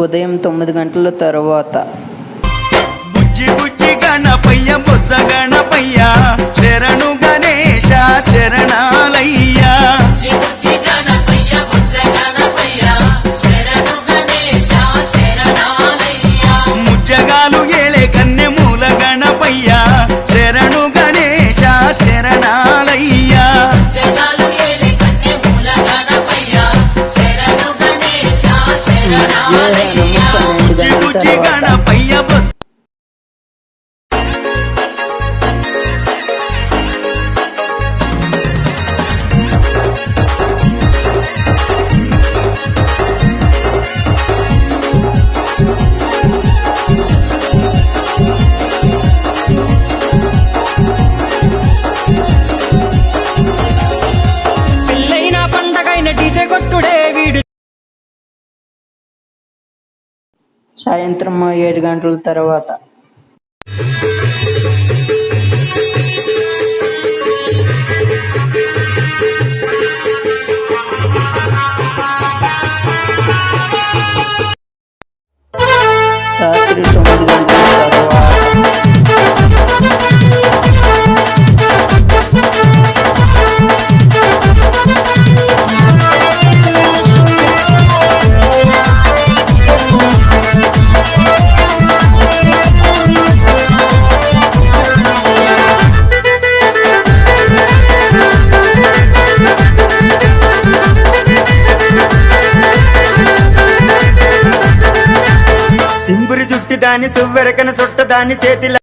ఉదయం తొమ్మిది గంటల తరువాత. బుజ్జి బుజ్జి గణపయ్య బుజ్జ గణ Gucci సాయంత్రం ఏడు గంటల తర్వాత. దాని సువ్వెరకను చుట్టదాని చేతిలో